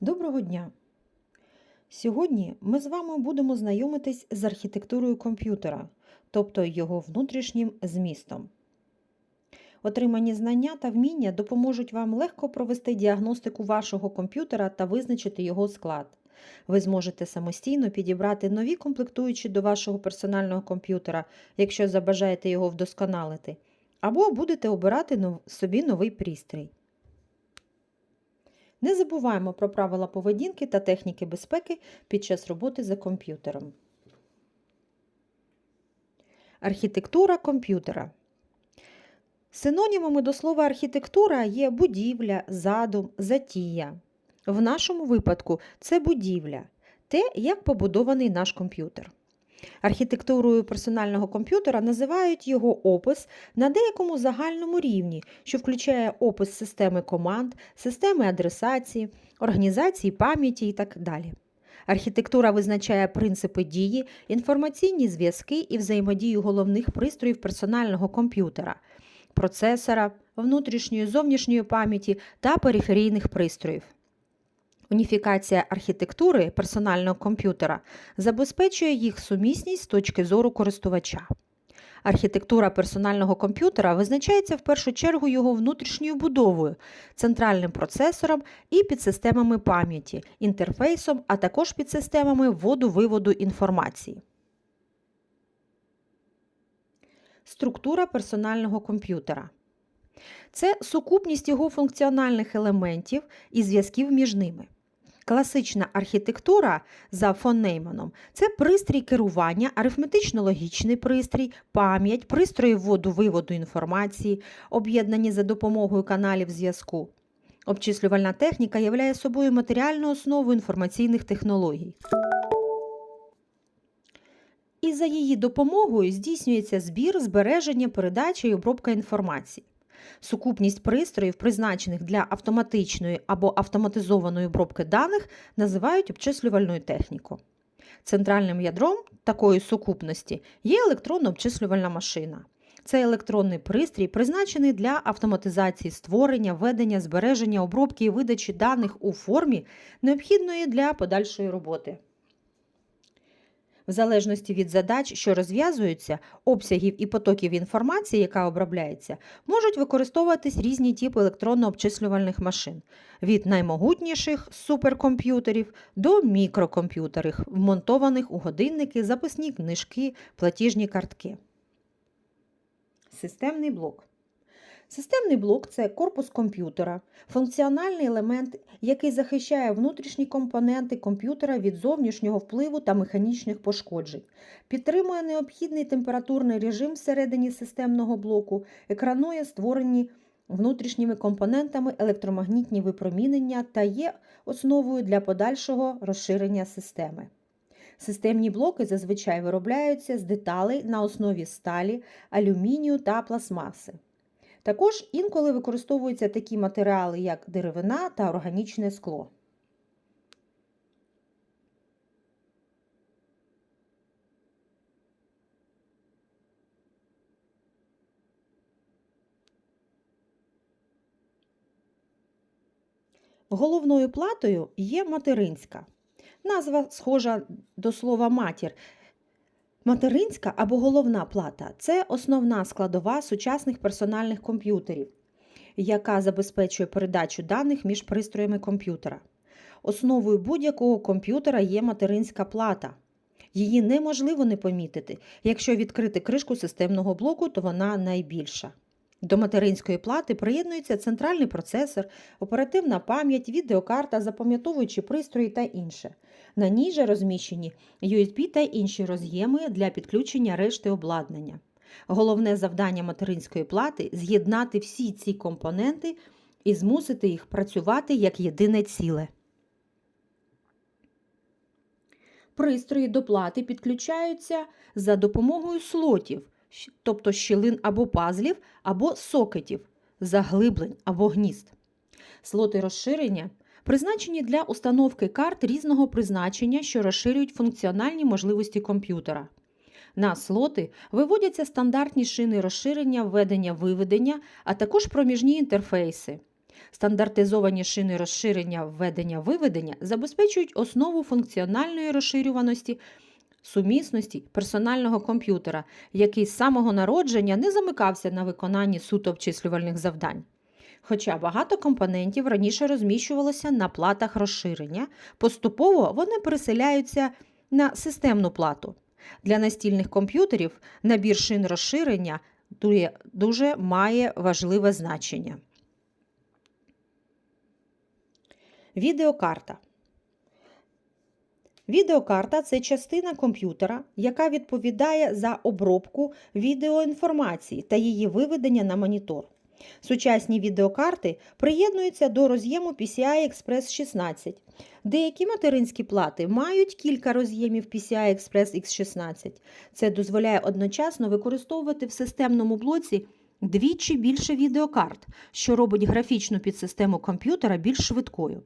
Доброго дня! Сьогодні ми з вами будемо знайомитись з архітектурою комп'ютера, тобто його внутрішнім змістом. Отримані знання та вміння допоможуть вам легко провести діагностику вашого комп'ютера та визначити його склад. Ви зможете самостійно підібрати нові комплектуючі до вашого персонального комп'ютера, якщо забажаєте його вдосконалити, або будете обирати собі новий пристрій. Не забуваємо про правила поведінки та техніки безпеки під час роботи за комп'ютером. Архітектура комп'ютера. Синонімами до слова архітектура є будівля, задум, затія. В нашому випадку це будівля, те, як побудований наш комп'ютер. Архітектурою персонального комп'ютера називають його опис на деякому загальному рівні, що включає опис системи команд, системи адресації, організації пам'яті і так далі. Архітектура визначає принципи дії, інформаційні зв'язки і взаємодію головних пристроїв персонального комп'ютера, процесора, внутрішньої зовнішньої пам'яті та периферійних пристроїв. Уніфікація архітектури персонального комп'ютера забезпечує їх сумісність з точки зору користувача. Архітектура персонального комп'ютера визначається в першу чергу його внутрішньою будовою, центральним процесором і підсистемами пам'яті, інтерфейсом, а також підсистемами вводу-виводу інформації. Структура персонального комп'ютера. Це сукупність його функціональних елементів і зв'язків між ними. Класична архітектура за фон Нейманом це пристрій керування, арифметично-логічний пристрій, пам'ять, пристрої вводу-виводу інформації, об'єднані за допомогою каналів зв'язку. Обчислювальна техніка являє собою матеріальну основу інформаційних технологій. І за її допомогою здійснюється збір, збереження, передача і обробка інформації. Сукупність пристроїв, призначених для автоматичної або автоматизованої обробки даних, називають обчислювальною технікою. Центральним ядром такої сукупності є електронно-обчислювальна машина. Це електронний пристрій, призначений для автоматизації створення, ведення, збереження, обробки і видачі даних у формі, необхідної для подальшої роботи. В залежності від задач, що розв'язуються, обсягів і потоків інформації, яка обробляється, можуть використовуватись різні типи електронно-обчислювальних машин від наймогутніших суперкомп'ютерів до мікрокомп'ютерів, вмонтованих у годинники, записні книжки, платіжні картки. Системний блок. Системний блок це корпус комп'ютера, функціональний елемент, який захищає внутрішні компоненти комп'ютера від зовнішнього впливу та механічних пошкоджень, підтримує необхідний температурний режим всередині системного блоку, екранує створені внутрішніми компонентами електромагнітні випромінення та є основою для подальшого розширення системи. Системні блоки зазвичай виробляються з деталей на основі сталі, алюмінію та пластмаси. Також інколи використовуються такі матеріали, як деревина та органічне скло. Головною платою є материнська. Назва схожа до слова матір. Материнська або головна плата це основна складова сучасних персональних комп'ютерів, яка забезпечує передачу даних між пристроями комп'ютера. Основою будь-якого комп'ютера є материнська плата. Її неможливо не помітити. Якщо відкрити кришку системного блоку, то вона найбільша. До материнської плати приєднується центральний процесор, оперативна пам'ять, відеокарта, запам'ятовуючі пристрої та інше. На ній же розміщені USB та інші роз'єми для підключення решти обладнання. Головне завдання материнської плати з'єднати всі ці компоненти і змусити їх працювати як єдине ціле. Пристрої до плати підключаються за допомогою слотів, тобто щілин або пазлів, або сокетів, заглиблень або гнізд. Слоти розширення призначені для установки карт різного призначення, що розширюють функціональні можливості комп'ютера. На слоти виводяться стандартні шини розширення, введення-виведення, а також проміжні інтерфейси. Стандартизовані шини розширення введення-виведення забезпечують основу функціональної розширюваності сумісності персонального комп'ютера, який з самого народження не замикався на виконанні суто обчислювальних завдань. Хоча багато компонентів раніше розміщувалося на платах розширення, поступово вони переселяються на системну плату. Для настільних комп'ютерів набір шин розширення дуже, має важливе значення. Відеокарта. Відеокарта це частина комп'ютера, яка відповідає за обробку відеоінформації та її виведення на монітор. Сучасні відеокарти приєднуються до роз'єму PCI Express 16. Деякі материнські плати мають кілька роз'ємів PCI Express X16. Це дозволяє одночасно використовувати в системному блоці двічі більше відеокарт, що робить графічну підсистему комп'ютера більш швидкою.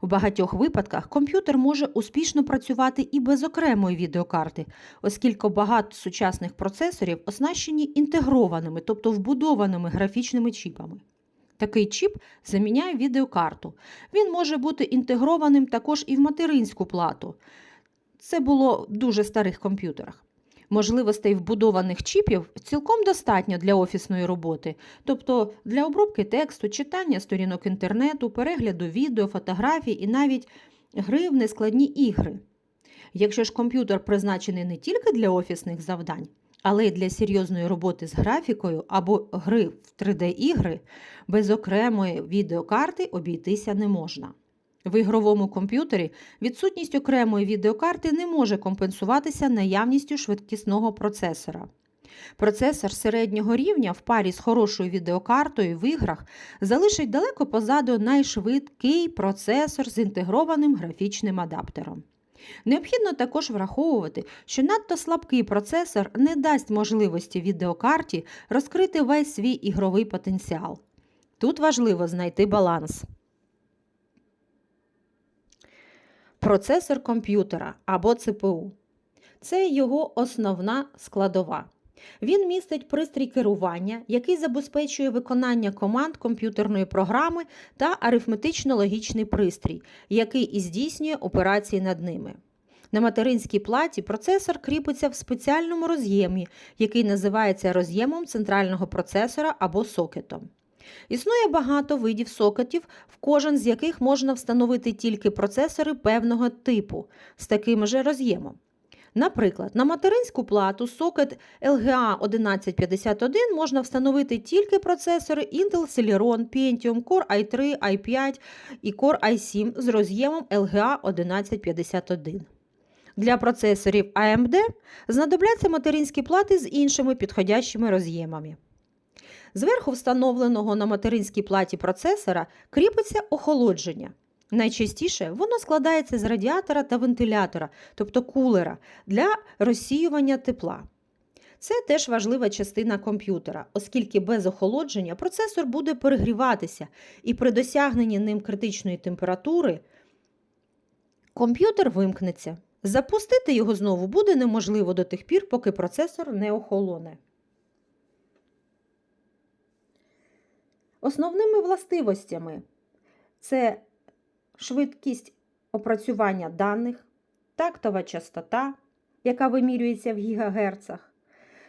В багатьох випадках комп'ютер може успішно працювати і без окремої відеокарти, оскільки багато сучасних процесорів оснащені інтегрованими, тобто вбудованими графічними чіпами. Такий чіп заміняє відеокарту. Він може бути інтегрованим також і в материнську плату. Це було в дуже старих комп'ютерах. Можливостей вбудованих чіпів цілком достатньо для офісної роботи, тобто для обробки тексту, читання сторінок інтернету, перегляду відео, фотографій і навіть гри в нескладні ігри. Якщо ж комп'ютер призначений не тільки для офісних завдань, але й для серйозної роботи з графікою або гри в 3D-ігри, без окремої відеокарти обійтися не можна. В ігровому комп'ютері відсутність окремої відеокарти не може компенсуватися наявністю швидкісного процесора. Процесор середнього рівня в парі з хорошою відеокартою в іграх залишить далеко позаду найшвидкий процесор з інтегрованим графічним адаптером. Необхідно також враховувати, що надто слабкий процесор не дасть можливості відеокарті розкрити весь свій ігровий потенціал. Тут важливо знайти баланс. Процесор комп'ютера або ЦПУ. Це його основна складова. Він містить пристрій керування, який забезпечує виконання команд комп'ютерної програми та арифметично-логічний пристрій, який і здійснює операції над ними. На материнській платі процесор кріпиться в спеціальному роз'ємі, який називається роз'ємом центрального процесора або сокетом. Існує багато видів сокетів, в кожен з яких можна встановити тільки процесори певного типу з таким же роз'ємом. Наприклад, на материнську плату сокет LGA 1151 можна встановити тільки процесори Intel Celeron, Pentium, Core i3, i5 і Core i7 з роз'ємом LGA 1151. Для процесорів AMD знадобляться материнські плати з іншими підходящими роз'ємами. Зверху встановленого на материнській платі процесора кріпиться охолодження. Найчастіше воно складається з радіатора та вентилятора, тобто кулера, для розсіювання тепла. Це теж важлива частина комп'ютера, оскільки без охолодження процесор буде перегріватися, і при досягненні ним критичної температури комп'ютер вимкнеться. Запустити його знову буде неможливо до тих пір, поки процесор не охолоне. Основними властивостями це швидкість опрацювання даних, тактова частота, яка вимірюється в гігагерцах.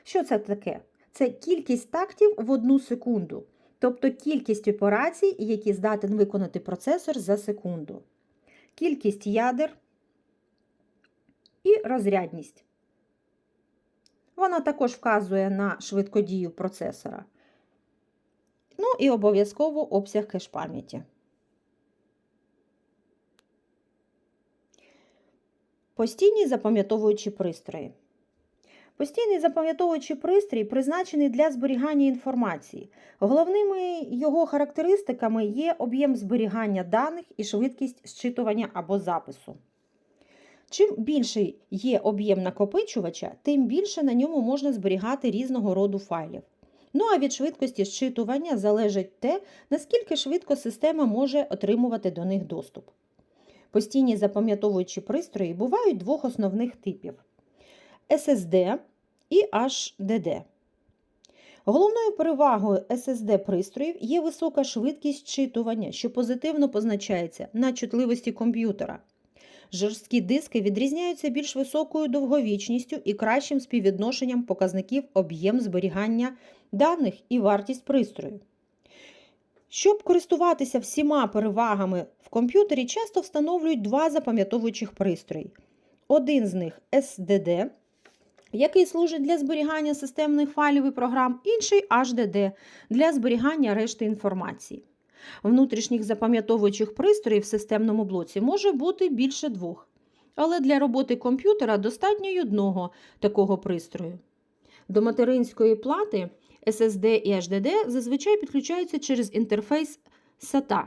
Що це таке? Це кількість тактів в одну секунду, тобто кількість операцій, які здатен виконати процесор за секунду, кількість ядер і розрядність. Вона також вказує на швидкодію процесора. Ну і обов'язково обсяг кеш пам'яті. Постійні запам'ятовуючі пристрої. Постійний запам'ятовуючий пристрій призначений для зберігання інформації. Головними його характеристиками є об'єм зберігання даних і швидкість зчитування або запису. Чим більший є об'єм накопичувача, тим більше на ньому можна зберігати різного роду файлів. Ну а від швидкості зчитування залежить те, наскільки швидко система може отримувати до них доступ. Постійні запам'ятовуючі пристрої бувають двох основних типів: SSD і HDD. Головною перевагою SSD пристроїв є висока швидкість читування, що позитивно позначається на чутливості комп'ютера. Жорсткі диски відрізняються більш високою довговічністю і кращим співвідношенням показників об'єм зберігання даних і вартість пристрою. Щоб користуватися всіма перевагами в комп'ютері, часто встановлюють два запам'ятовуючих пристрої. Один з них SDD, який служить для зберігання системних файлів і програм, інший HDD для зберігання решти інформації. Внутрішніх запам'ятовуючих пристроїв в системному блоці може бути більше двох, але для роботи комп'ютера достатньо й одного такого пристрою. До материнської плати SSD і HDD зазвичай підключаються через інтерфейс SATA.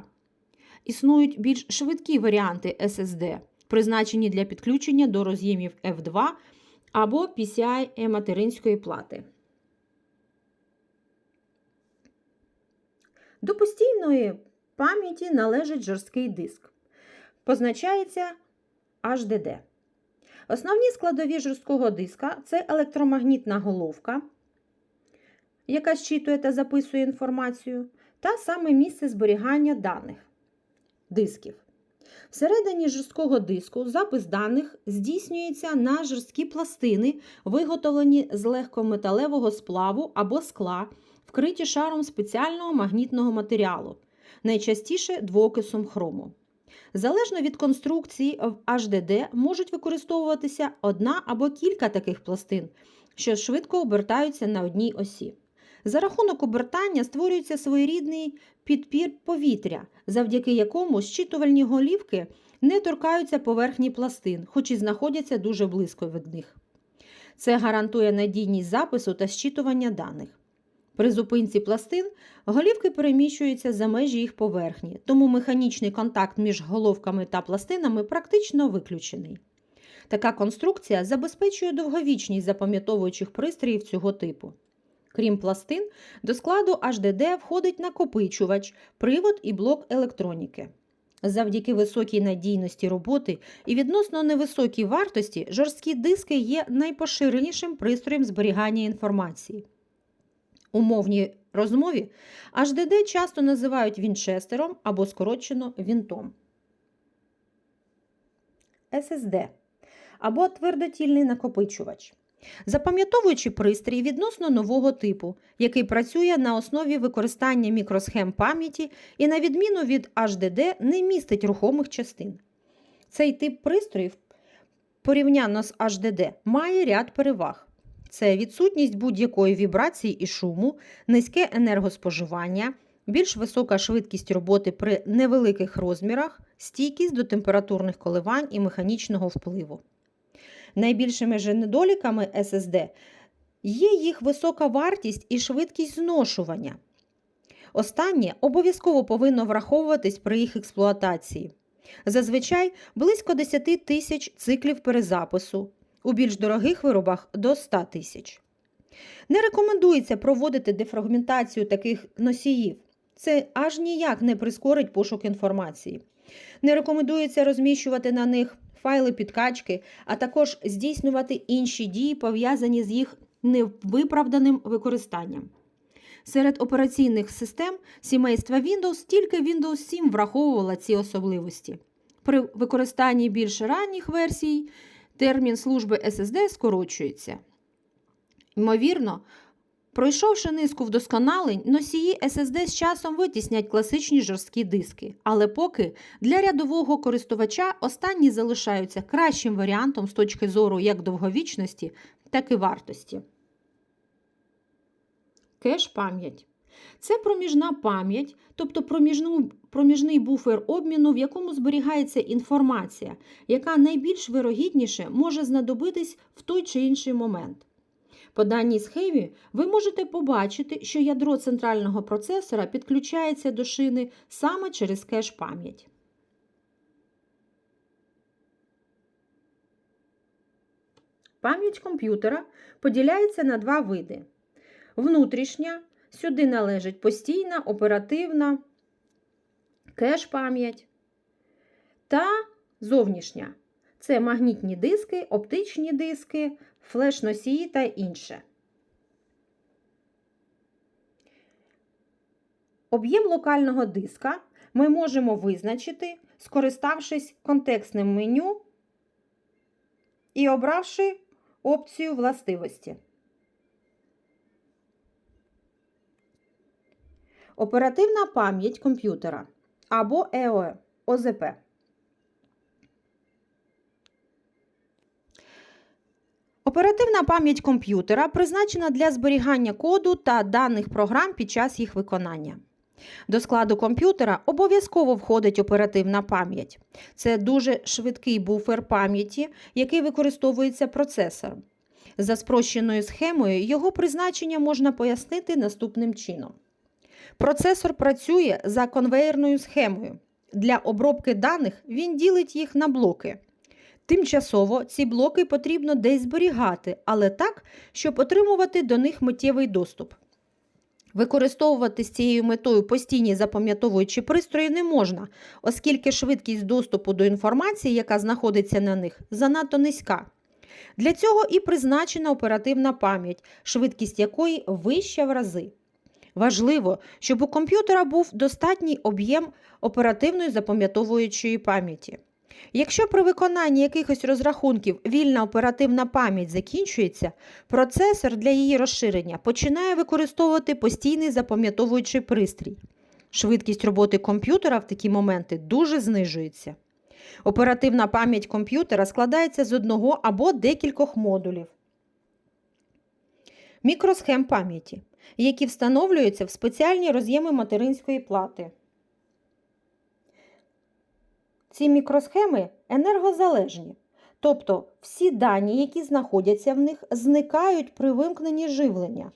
Існують більш швидкі варіанти SSD, призначені для підключення до роз'ємів F2 або PCI материнської плати. До постійної пам'яті належить жорсткий диск. Позначається HDD. Основні складові жорсткого диска це електромагнітна головка, яка зчитує та записує інформацію, та саме місце зберігання даних дисків. Всередині жорсткого диску запис даних здійснюється на жорсткі пластини, виготовлені з легкометалевого сплаву або скла, вкриті шаром спеціального магнітного матеріалу, найчастіше двоокисом хрому. Залежно від конструкції, в HDD можуть використовуватися одна або кілька таких пластин, що швидко обертаються на одній осі. За рахунок обертання створюється своєрідний підпір повітря, завдяки якому щитувальні голівки не торкаються поверхні пластин, хоч і знаходяться дуже близько від них. Це гарантує надійність запису та щитування даних. При зупинці пластин голівки переміщуються за межі їх поверхні, тому механічний контакт між головками та пластинами практично виключений. Така конструкція забезпечує довговічність запам'ятовуючих пристроїв цього типу. Крім пластин, до складу HDD входить накопичувач, привод і блок електроніки. Завдяки високій надійності роботи і відносно невисокій вартості жорсткі диски є найпоширенішим пристроєм зберігання інформації. У мовній розмові HDD часто називають вінчестером або скорочено вінтом. SSD або твердотільний накопичувач. Запам'ятовуючи пристрій відносно нового типу, який працює на основі використання мікросхем пам'яті і, на відміну від HDD, не містить рухомих частин. Цей тип пристроїв, порівняно з HDD, має ряд переваг. Це відсутність будь-якої вібрації і шуму, низьке енергоспоживання, більш висока швидкість роботи при невеликих розмірах, стійкість до температурних коливань і механічного впливу. Найбільшими же недоліками SSD є їх висока вартість і швидкість зношування. Останнє обов'язково повинно враховуватись при їх експлуатації. Зазвичай близько 10 тисяч циклів перезапису, у більш дорогих виробах до 100 тисяч. Не рекомендується проводити дефрагментацію таких носіїв. Це аж ніяк не прискорить пошук інформації. Не рекомендується розміщувати на них файли підкачки, а також здійснювати інші дії, пов'язані з їх невиправданим використанням. Серед операційних систем сімейства Windows тільки Windows 7 враховувала ці особливості. При використанні більш ранніх версій термін служби SSD скорочується. Ймовірно, Пройшовши низку вдосконалень, носії SSD з часом витіснять класичні жорсткі диски, але поки для рядового користувача останні залишаються кращим варіантом з точки зору як довговічності, так і вартості. Кеш пам'ять. Це проміжна пам'ять, тобто проміжну, проміжний буфер обміну, в якому зберігається інформація, яка найбільш вирогідніше може знадобитись в той чи інший момент. По даній схемі ви можете побачити, що ядро центрального процесора підключається до шини саме через кеш пам'ять. Пам'ять комп'ютера поділяється на два види. Внутрішня, сюди належить постійна, оперативна, кеш пам'ять та зовнішня. Це магнітні диски, оптичні диски, флеш-носії та інше. Об'єм локального диска ми можемо визначити, скориставшись контекстним меню і обравши опцію властивості. Оперативна пам'ять комп'ютера або ЕО, ОЗП. Оперативна пам'ять комп'ютера призначена для зберігання коду та даних програм під час їх виконання. До складу комп'ютера обов'язково входить оперативна пам'ять. Це дуже швидкий буфер пам'яті, який використовується процесором. За спрощеною схемою його призначення можна пояснити наступним чином. Процесор працює за конвеєрною схемою. Для обробки даних він ділить їх на блоки. Тимчасово ці блоки потрібно десь зберігати, але так, щоб отримувати до них миттєвий доступ. Використовувати з цією метою постійні запам'ятовуючі пристрої не можна, оскільки швидкість доступу до інформації, яка знаходиться на них, занадто низька. Для цього і призначена оперативна пам'ять, швидкість якої вища в рази. Важливо, щоб у комп'ютера був достатній об'єм оперативної запам'ятовуючої пам'яті. Якщо при виконанні якихось розрахунків вільна оперативна пам'ять закінчується, процесор для її розширення починає використовувати постійний запам'ятовуючий пристрій. Швидкість роботи комп'ютера в такі моменти дуже знижується. Оперативна пам'ять комп'ютера складається з одного або декількох модулів. Мікросхем пам'яті, які встановлюються в спеціальні роз'єми материнської плати. Ці мікросхеми енергозалежні, тобто всі дані, які знаходяться в них, зникають при вимкненні живлення,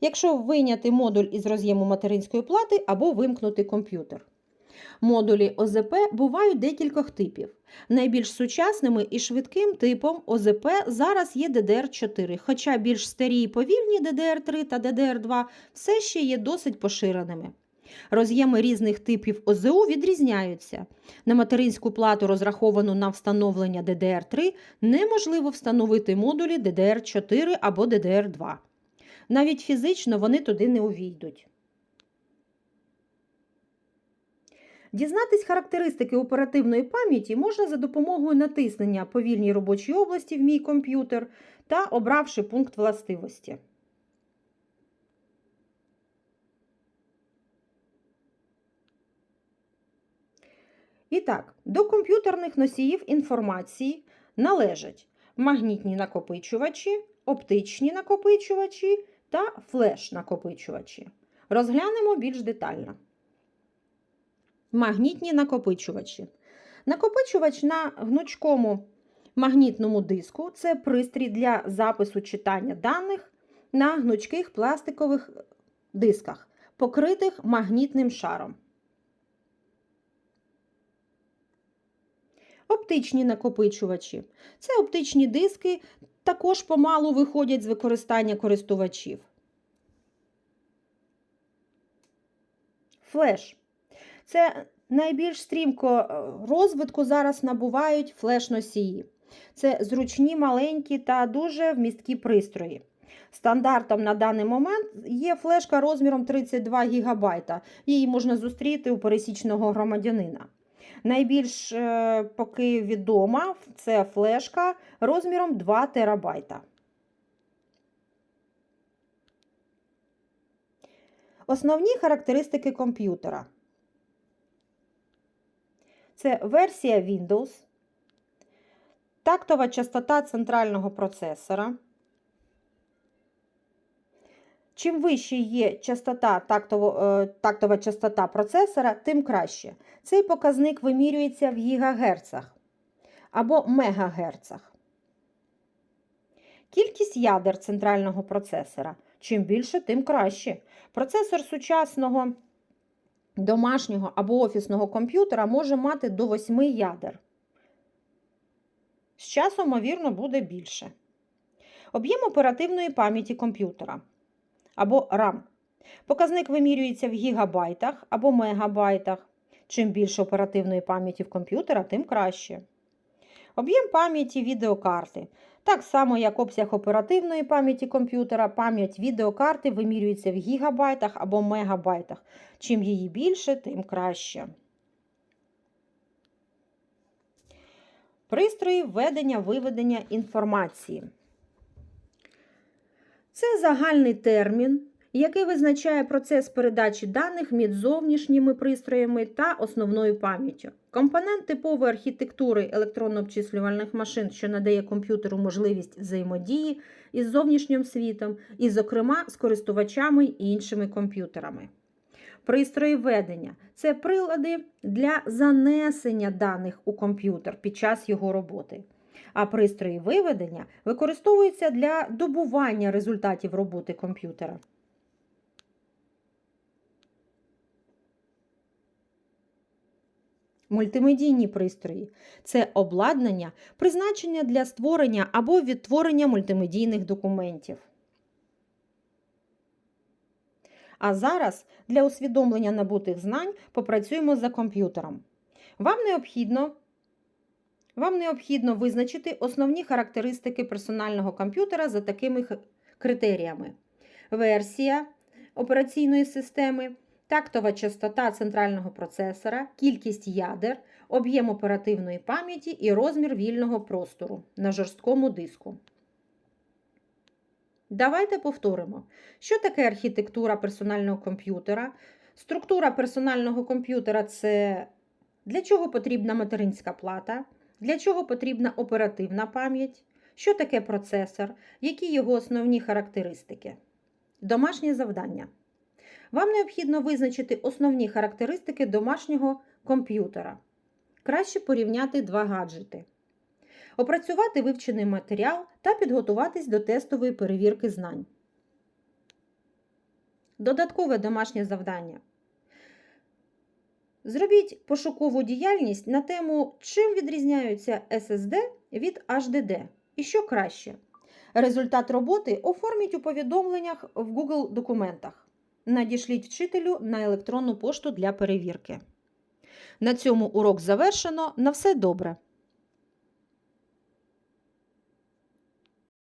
якщо вийняти модуль із роз'єму материнської плати або вимкнути комп'ютер. Модулі ОЗП бувають декількох типів. Найбільш сучасними і швидким типом ОЗП зараз є DDR4, хоча більш старі і повільні DDR3 та DDR2 все ще є досить поширеними. Роз'єми різних типів ОЗУ відрізняються. На материнську плату, розраховану на встановлення DDR3, неможливо встановити модулі DDR4 або DDR2. Навіть фізично вони туди не увійдуть. Дізнатись характеристики оперативної пам'яті можна за допомогою натиснення по вільній робочій області в мій комп'ютер та обравши пункт властивості. І так, до комп'ютерних носіїв інформації належать магнітні накопичувачі, оптичні накопичувачі та флеш-накопичувачі. Розглянемо більш детально. Магнітні накопичувачі. Накопичувач на гнучкому магнітному диску це пристрій для запису читання даних на гнучких пластикових дисках, покритих магнітним шаром. Оптичні накопичувачі. Це оптичні диски також помалу виходять з використання користувачів. Флеш. Це найбільш стрімко розвитку зараз набувають флеш-носії. Це зручні, маленькі та дуже вмісткі пристрої. Стандартом на даний момент є флешка розміром 32 ГБ. Її можна зустріти у пересічного громадянина. Найбільш е, поки відома це флешка розміром 2 ТБ. Основні характеристики комп'ютера. Це версія Windows, тактова частота центрального процесора. Чим вище є частота, тактово, тактова частота процесора, тим краще. Цей показник вимірюється в гігагерцах або мегагерцах. Кількість ядер центрального процесора. Чим більше, тим краще. Процесор сучасного домашнього або офісного комп'ютера може мати до 8 ядер. З часом, ймовірно, буде більше. Об'єм оперативної пам'яті комп'ютера або RAM. Показник вимірюється в гігабайтах або мегабайтах. Чим більше оперативної пам'яті в комп'ютера, тим краще. Об'єм пам'яті відеокарти. Так само, як обсяг оперативної пам'яті комп'ютера, пам'ять відеокарти вимірюється в гігабайтах або мегабайтах. Чим її більше, тим краще. Пристрої введення виведення інформації. Це загальний термін, який визначає процес передачі даних між зовнішніми пристроями та основною пам'яттю. Компонент типової архітектури електронно-обчислювальних машин, що надає комп'ютеру можливість взаємодії із зовнішнім світом, і, зокрема, з користувачами і іншими комп'ютерами. Пристрої ведення це прилади для занесення даних у комп'ютер під час його роботи. А пристрої виведення використовуються для добування результатів роботи комп'ютера. Мультимедійні пристрої це обладнання, призначення для створення або відтворення мультимедійних документів. А зараз для усвідомлення набутих знань попрацюємо за комп'ютером. Вам необхідно, вам необхідно визначити основні характеристики персонального комп'ютера за такими критеріями: версія операційної системи, тактова частота центрального процесора, кількість ядер, об'єм оперативної пам'яті і розмір вільного простору на жорсткому диску. Давайте повторимо, що таке архітектура персонального комп'ютера. Структура персонального комп'ютера це для чого потрібна материнська плата, для чого потрібна оперативна пам'ять, що таке процесор, які його основні характеристики. Домашнє завдання. Вам необхідно визначити основні характеристики домашнього комп'ютера. Краще порівняти два гаджети. Опрацювати вивчений матеріал та підготуватись до тестової перевірки знань. Додаткове домашнє завдання. Зробіть пошукову діяльність на тему, чим відрізняються SSD від HDD і що краще. Результат роботи оформіть у повідомленнях в Google документах. Надішліть вчителю на електронну пошту для перевірки. На цьому урок завершено. На все добре!